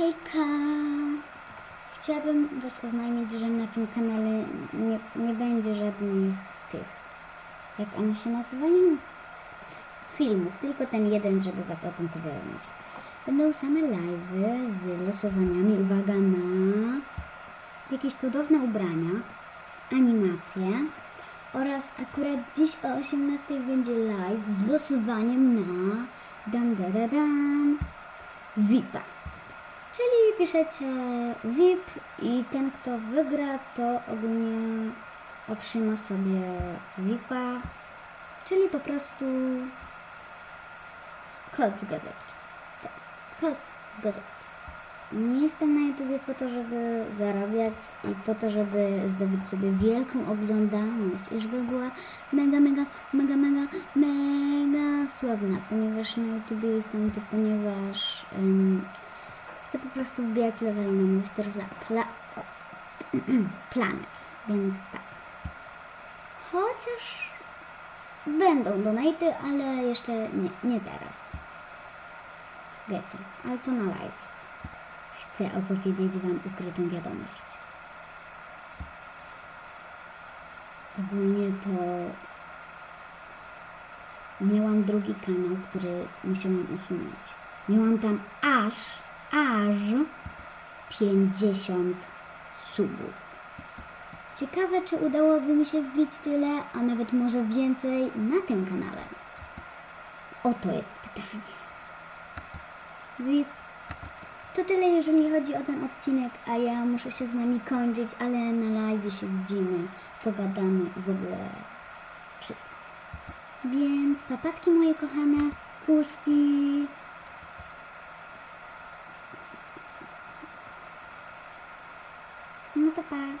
Hejka! Chciałabym Was oznajmić, że na tym kanale nie, nie będzie żadnych tych, jak one się nazywają? Filmów, tylko ten jeden, żeby Was o tym powiadomić. Będą same live'y z losowaniami, uwaga, na jakieś cudowne ubrania, animacje oraz akurat dziś o 18 będzie live z losowaniem na dam da da dam VIPa. Czyli piszecie VIP i ten kto wygra to ogólnie otrzyma sobie VIPa, czyli po prostu kod z gazetki. Tak, kod z gazetki. Nie jestem na YouTubie po to, żeby zarabiać i po to, żeby zdobyć sobie wielką oglądalność i żeby była mega, mega, mega, mega, mega sławna, ponieważ na YouTubie jestem tu, ponieważ em, chcę po prostu wbijać level na mój pla, Planet, więc tak. Chociaż będą donaty, ale jeszcze nie, nie teraz. Wiecie, ale to na live chcę opowiedzieć Wam ukrytą wiadomość. Ogólnie to miałam drugi kanał, który musiałam usunąć. Miałam tam aż, aż 50 subów. Ciekawe, czy udałoby mi się wbić tyle, a nawet może więcej na tym kanale. Oto jest pytanie. To tyle, jeżeli chodzi o ten odcinek, a ja muszę się z Wami kończyć, ale na live się widzimy, pogadamy i w ogóle wszystko. Więc papatki moje kochane, kuski. 么的吧